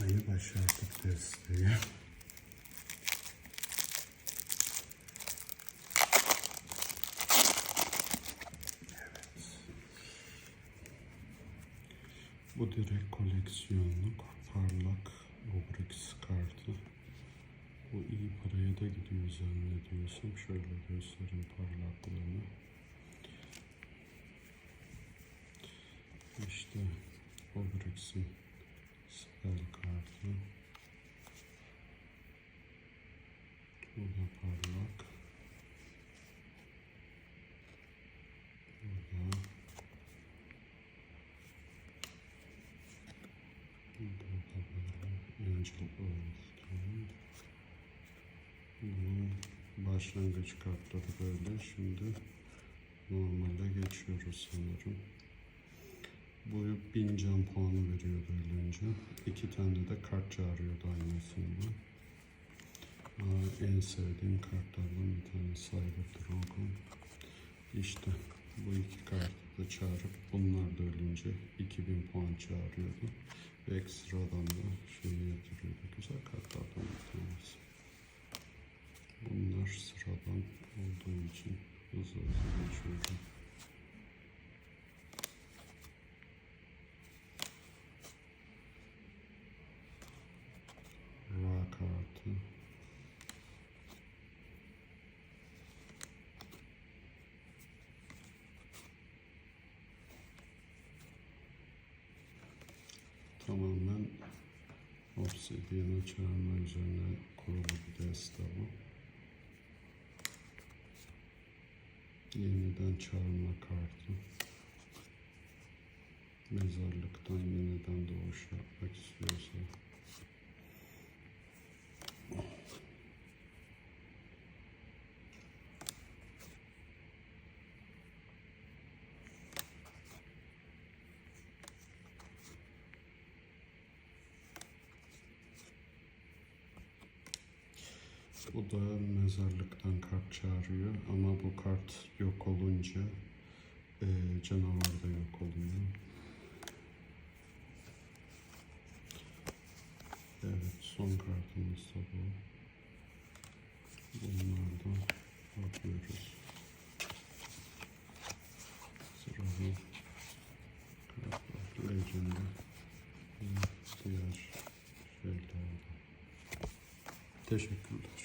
yapmayı başardık testereyi. Evet. Bu direkt koleksiyonluk parlak rubrik kartı. Bu iyi paraya da gidiyor zannediyorsam. Şöyle göstereyim parlaklığını. İşte Obrix'in spell kartı. Bu da parlak. Bu da Burada böyle Angel Earth'ten. Bunun başlangıç kartları böyle. Şimdi normale geçiyoruz sanırım. Bu bin can puanı veriyordu öyle önce. İki tane de kart çağırıyordu aynısında. Aa, en sevdiğim kartlardan bir tane Cyber Dragon. İşte bu iki kartı da çağırıp bunlar da ölünce 2000 puan çağırıyordu. Ve ekstradan da şey yatırıyordu. Güzel kartlardan bir tanesi. Bunlar sıradan olduğu için hızlı hızlı geçiyorum. Obsidiyana çağırma üzerine kurulu bir deste bu. Yeniden çağırma kartı. Mezarlıktan yeniden doğuş Bu da mezarlıktan kart çağırıyor ama bu kart yok olunca eee, canavar da yok oluyor. Evet son kartımız da bu. Bunlardan bakıyoruz. Sırada kartlar, legenda ve diğer şeyler. Teşekkürler.